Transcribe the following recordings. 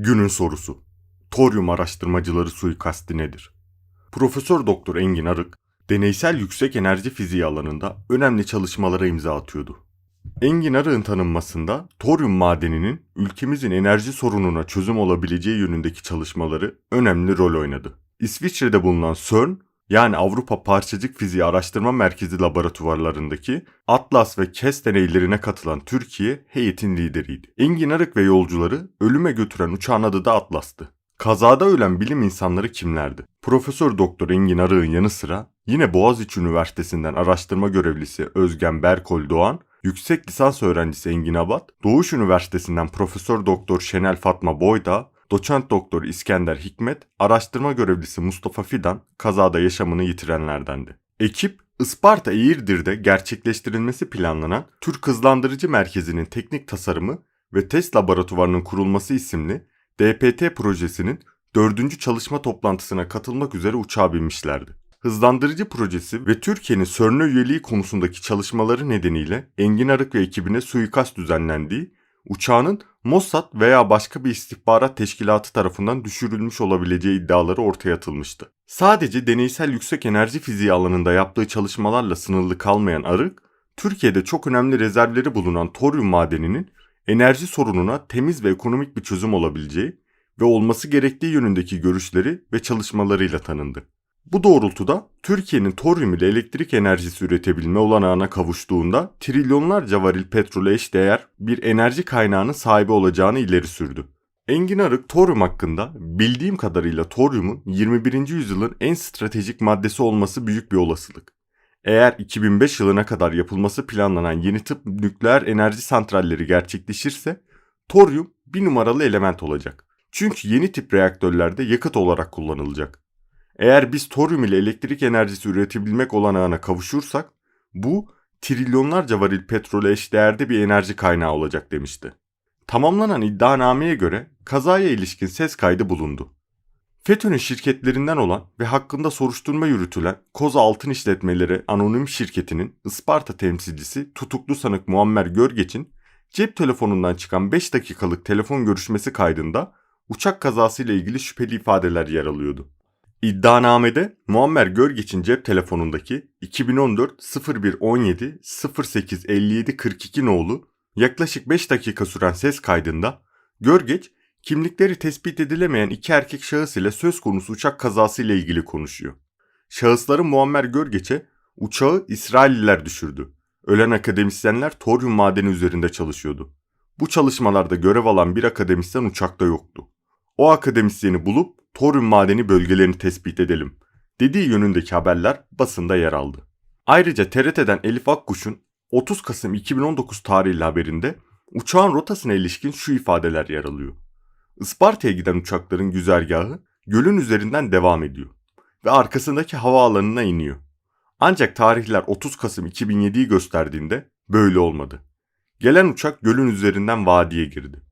Günün sorusu. Toryum araştırmacıları suikasti nedir? Profesör Doktor Engin Arık, deneysel yüksek enerji fiziği alanında önemli çalışmalara imza atıyordu. Engin Arık'ın tanınmasında toryum madeninin ülkemizin enerji sorununa çözüm olabileceği yönündeki çalışmaları önemli rol oynadı. İsviçre'de bulunan CERN, yani Avrupa Parçacık Fiziği Araştırma Merkezi laboratuvarlarındaki Atlas ve KES deneylerine katılan Türkiye heyetin lideriydi. Engin Arık ve yolcuları ölüme götüren uçağın adı da Atlas'tı. Kazada ölen bilim insanları kimlerdi? Profesör Doktor Engin Arık'ın yanı sıra yine Boğaziçi Üniversitesi'nden araştırma görevlisi Özgen Berkol Doğan, yüksek lisans öğrencisi Engin Abat, Doğuş Üniversitesi'nden Profesör Doktor Şenel Fatma Boyda, Doçent Doktor İskender Hikmet, araştırma görevlisi Mustafa Fidan kazada yaşamını yitirenlerdendi. Ekip Isparta Eğirdir'de gerçekleştirilmesi planlanan Türk Hızlandırıcı Merkezi'nin teknik tasarımı ve test laboratuvarının kurulması isimli DPT projesinin dördüncü çalışma toplantısına katılmak üzere uçağa binmişlerdi. Hızlandırıcı projesi ve Türkiye'nin CERN'e üyeliği konusundaki çalışmaları nedeniyle Engin Arık ve ekibine suikast düzenlendiği, uçağının Mossad veya başka bir istihbarat teşkilatı tarafından düşürülmüş olabileceği iddiaları ortaya atılmıştı. Sadece deneysel yüksek enerji fiziği alanında yaptığı çalışmalarla sınırlı kalmayan Arık, Türkiye'de çok önemli rezervleri bulunan toryum madeninin enerji sorununa temiz ve ekonomik bir çözüm olabileceği ve olması gerektiği yönündeki görüşleri ve çalışmalarıyla tanındı. Bu doğrultuda Türkiye'nin toryum ile elektrik enerjisi üretebilme olanağına kavuştuğunda trilyonlarca varil petrole eşdeğer bir enerji kaynağının sahibi olacağını ileri sürdü. Engin Arık toryum hakkında bildiğim kadarıyla toryumun 21. yüzyılın en stratejik maddesi olması büyük bir olasılık. Eğer 2005 yılına kadar yapılması planlanan yeni tıp nükleer enerji santralleri gerçekleşirse toryum bir numaralı element olacak. Çünkü yeni tip reaktörlerde yakıt olarak kullanılacak. Eğer biz toryum ile elektrik enerjisi üretebilmek olanağına kavuşursak bu trilyonlarca varil petrole eşdeğerde bir enerji kaynağı olacak demişti. Tamamlanan iddianameye göre kazaya ilişkin ses kaydı bulundu. FETÖ'nün şirketlerinden olan ve hakkında soruşturma yürütülen Koza Altın İşletmeleri Anonim Şirketi'nin Isparta temsilcisi tutuklu sanık Muammer Görgeç'in cep telefonundan çıkan 5 dakikalık telefon görüşmesi kaydında uçak kazasıyla ilgili şüpheli ifadeler yer alıyordu. İddianamede Muammer Görgeç'in cep telefonundaki 2014 01 17 08 57 42 nolu yaklaşık 5 dakika süren ses kaydında Görgeç kimlikleri tespit edilemeyen iki erkek şahıs ile söz konusu uçak kazası ile ilgili konuşuyor. Şahısların Muammer Görgeç'e uçağı İsrailliler düşürdü. Ölen akademisyenler toryum madeni üzerinde çalışıyordu. Bu çalışmalarda görev alan bir akademisyen uçakta yoktu. O akademisyeni bulup toryum madeni bölgelerini tespit edelim dediği yönündeki haberler basında yer aldı. Ayrıca TRT'den Elif Akkuş'un 30 Kasım 2019 tarihli haberinde uçağın rotasına ilişkin şu ifadeler yer alıyor. Isparta'ya giden uçakların güzergahı gölün üzerinden devam ediyor ve arkasındaki havaalanına iniyor. Ancak tarihler 30 Kasım 2007'yi gösterdiğinde böyle olmadı. Gelen uçak gölün üzerinden vadiye girdi.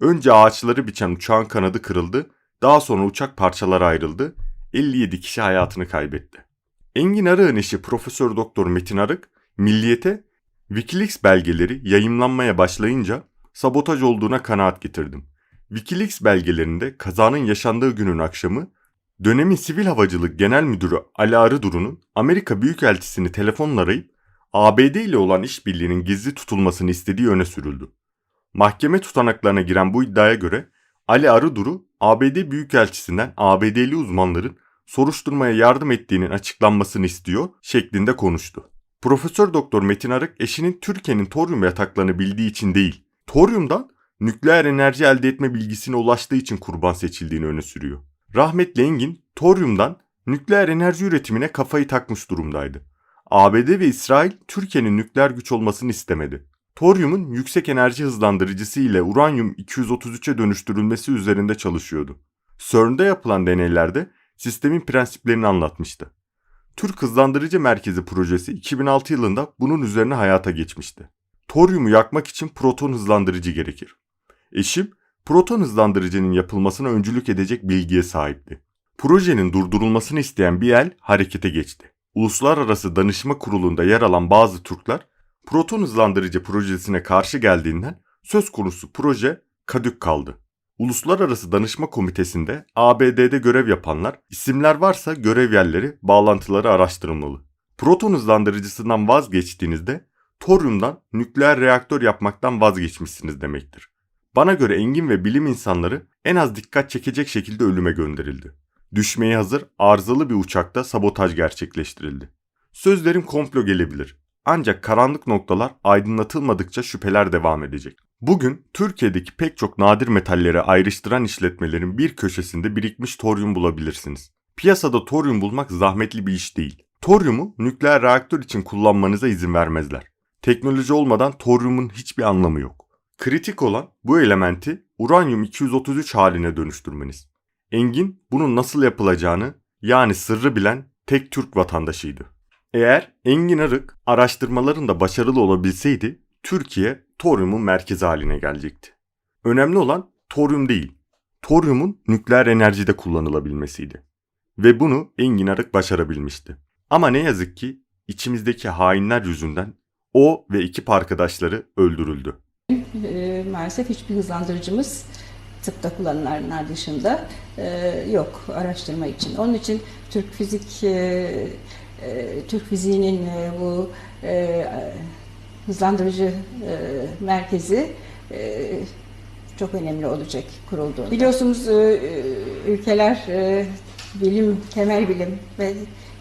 Önce ağaçları biçen uçağın kanadı kırıldı, daha sonra uçak parçalara ayrıldı, 57 kişi hayatını kaybetti. Engin Arık'ın eşi Profesör Doktor Metin Arık, Milliyet'e Wikileaks belgeleri yayımlanmaya başlayınca sabotaj olduğuna kanaat getirdim. Wikileaks belgelerinde kazanın yaşandığı günün akşamı dönemin Sivil Havacılık Genel Müdürü Ali Arıduru'nun Amerika Büyükelçisini telefonla arayıp ABD ile olan işbirliğinin gizli tutulmasını istediği öne sürüldü. Mahkeme tutanaklarına giren bu iddiaya göre Ali Arıduru ABD Büyükelçisinden ABD'li uzmanların soruşturmaya yardım ettiğinin açıklanmasını istiyor şeklinde konuştu. Profesör Doktor Metin Arık eşinin Türkiye'nin toryum yataklarını bildiği için değil, toryumdan nükleer enerji elde etme bilgisine ulaştığı için kurban seçildiğini öne sürüyor. Rahmetli Engin, toryumdan nükleer enerji üretimine kafayı takmış durumdaydı. ABD ve İsrail Türkiye'nin nükleer güç olmasını istemedi. Toryumun yüksek enerji hızlandırıcısı ile uranyum 233'e dönüştürülmesi üzerinde çalışıyordu. CERN'de yapılan deneylerde sistemin prensiplerini anlatmıştı. Türk Hızlandırıcı Merkezi projesi 2006 yılında bunun üzerine hayata geçmişti. Toryumu yakmak için proton hızlandırıcı gerekir. Eşim proton hızlandırıcının yapılmasına öncülük edecek bilgiye sahipti. Projenin durdurulmasını isteyen bir el harekete geçti. Uluslararası Danışma Kurulu'nda yer alan bazı Türkler proton hızlandırıcı projesine karşı geldiğinden söz konusu proje kadük kaldı. Uluslararası Danışma Komitesi'nde ABD'de görev yapanlar, isimler varsa görev yerleri, bağlantıları araştırılmalı. Proton hızlandırıcısından vazgeçtiğinizde toryumdan nükleer reaktör yapmaktan vazgeçmişsiniz demektir. Bana göre Engin ve bilim insanları en az dikkat çekecek şekilde ölüme gönderildi. Düşmeye hazır arızalı bir uçakta sabotaj gerçekleştirildi. Sözlerim komplo gelebilir. Ancak karanlık noktalar aydınlatılmadıkça şüpheler devam edecek. Bugün Türkiye'deki pek çok nadir metalleri ayrıştıran işletmelerin bir köşesinde birikmiş toryum bulabilirsiniz. Piyasada toryum bulmak zahmetli bir iş değil. Toryumu nükleer reaktör için kullanmanıza izin vermezler. Teknoloji olmadan toryumun hiçbir anlamı yok. Kritik olan bu elementi uranyum 233 haline dönüştürmeniz. Engin bunun nasıl yapılacağını yani sırrı bilen tek Türk vatandaşıydı. Eğer Engin Arık araştırmalarında başarılı olabilseydi Türkiye toryumun merkezi haline gelecekti. Önemli olan toryum değil, toryumun nükleer enerjide kullanılabilmesiydi. Ve bunu Engin Arık başarabilmişti. Ama ne yazık ki içimizdeki hainler yüzünden o ve ekip arkadaşları öldürüldü. E, maalesef hiçbir hızlandırıcımız tıpta kullanılanlar dışında e, yok araştırma için. Onun için Türk Fizik e, e, Türk Fiziği'nin e, bu e, hızlandırıcı e, merkezi çok önemli olacak kurulduğunda. Biliyorsunuz ülkeler bilim, temel bilim ve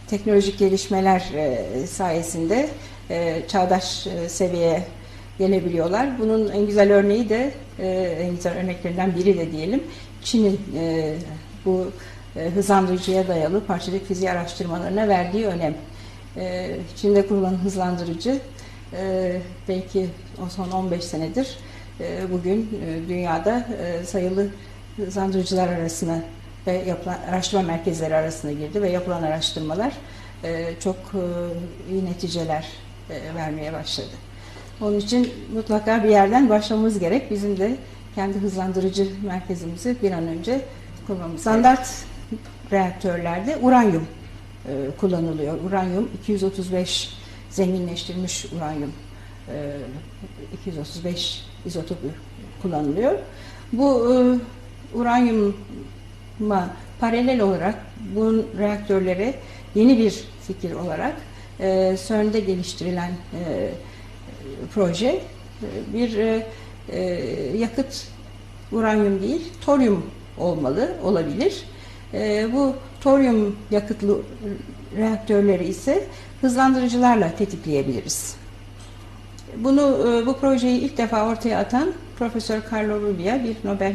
teknolojik gelişmeler sayesinde çağdaş seviyeye gelebiliyorlar. Bunun en güzel örneği de en güzel örneklerinden biri de diyelim Çin'in bu hızlandırıcıya dayalı parçacık fiziği araştırmalarına verdiği önem. E, Çin'de kurulan hızlandırıcı e, belki o son 15 senedir e, bugün e, dünyada e, sayılı hızlandırıcılar arasına ve yapılan araştırma merkezleri arasına girdi ve yapılan araştırmalar e, çok e, iyi neticeler e, vermeye başladı. Onun için mutlaka bir yerden başlamamız gerek. Bizim de kendi hızlandırıcı merkezimizi bir an önce kurmamız Standart reaktörlerde uranyum e, kullanılıyor. Uranyum 235 zenginleştirilmiş uranyum e, 235 izotopu kullanılıyor. Bu e, uranyuma paralel olarak bu reaktörlere yeni bir fikir olarak e, CERN'de geliştirilen e, proje e, bir e, e, yakıt uranyum değil, toryum olmalı, olabilir. E, bu toryum yakıtlı reaktörleri ise hızlandırıcılarla tetikleyebiliriz. Bunu e, bu projeyi ilk defa ortaya atan Profesör Carlo Rubbia bir Nobel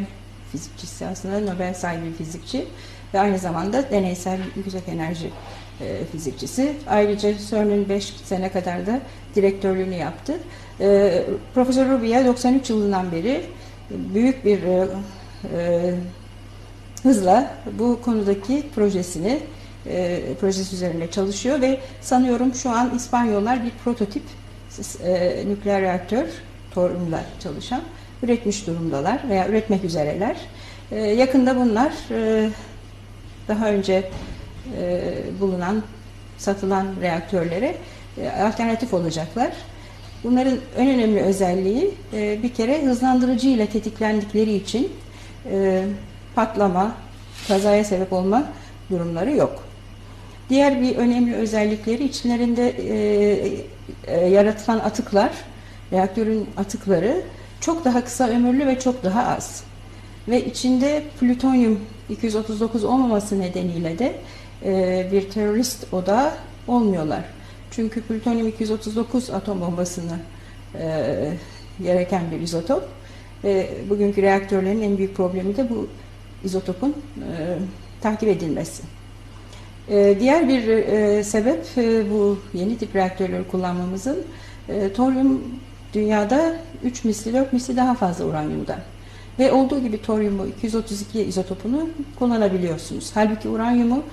fizikçisi aslında Nobel sahibi fizikçi ve aynı zamanda deneysel yüksek enerji e, fizikçisi. Ayrıca CERN'ün 5 sene kadar da direktörlüğünü yaptı. E, Profesör Rubbia 93 yılından beri büyük bir e, e, hızla bu konudaki projesini e, projesi üzerinde çalışıyor ve sanıyorum şu an İspanyollar bir prototip e, nükleer reaktör toryumla çalışan üretmiş durumdalar veya üretmek üzereler. E, yakında bunlar e, daha önce e, bulunan satılan reaktörlere e, alternatif olacaklar. Bunların en önemli özelliği e, bir kere hızlandırıcı ile tetiklendikleri için e, patlama, kazaya sebep olma durumları yok. Diğer bir önemli özellikleri içlerinde e, e, yaratılan atıklar, reaktörün atıkları çok daha kısa ömürlü ve çok daha az. Ve içinde plütonyum 239 olmaması nedeniyle de e, bir terörist oda olmuyorlar. Çünkü plütonyum 239 atom bombasını e, gereken bir izotop. E, bugünkü reaktörlerin en büyük problemi de bu izotopun e, takip edilmesi. E, diğer bir e, sebep e, bu yeni tip reaktörleri kullanmamızın e, toryum dünyada 3 misli 4 misli daha fazla uranyumdan. Ve olduğu gibi toryumu 232 izotopunu kullanabiliyorsunuz. Halbuki uranyumu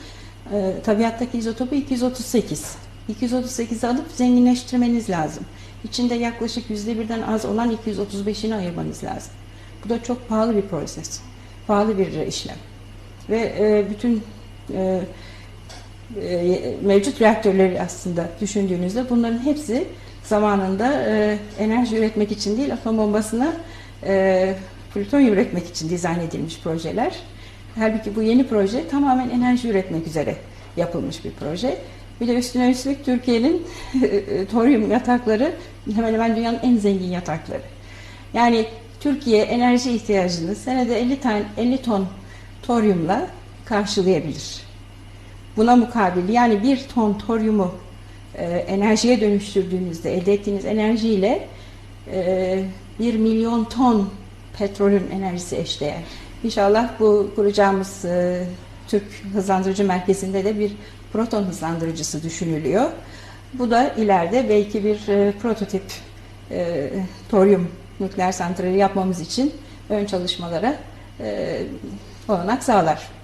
e, tabiattaki izotopu 238. 238'i alıp zenginleştirmeniz lazım. İçinde yaklaşık %1'den az olan 235'ini ayırmanız lazım. Bu da çok pahalı bir proses. Pahalı bir işlem. Ve e, bütün e, e, mevcut reaktörleri aslında düşündüğünüzde bunların hepsi zamanında enerji üretmek için değil atom bombasına e, plütonyum üretmek için dizayn edilmiş projeler. Halbuki bu yeni proje tamamen enerji üretmek üzere yapılmış bir proje. Bir de üstüne üstlük Türkiye'nin toryum yatakları hemen hemen dünyanın en zengin yatakları. Yani Türkiye enerji ihtiyacını senede 50 tane 50 ton toryumla karşılayabilir. Buna mukabil yani bir ton toryumu e, enerjiye dönüştürdüğünüzde elde ettiğiniz enerjiyle e, 1 milyon ton petrolün enerjisi eşdeğer. İnşallah bu kuracağımız e, Türk Hızlandırıcı Merkezi'nde de bir proton hızlandırıcısı düşünülüyor. Bu da ileride belki bir e, prototip e, toryum nükleer santrali yapmamız için ön çalışmalara e, olanak sağlar.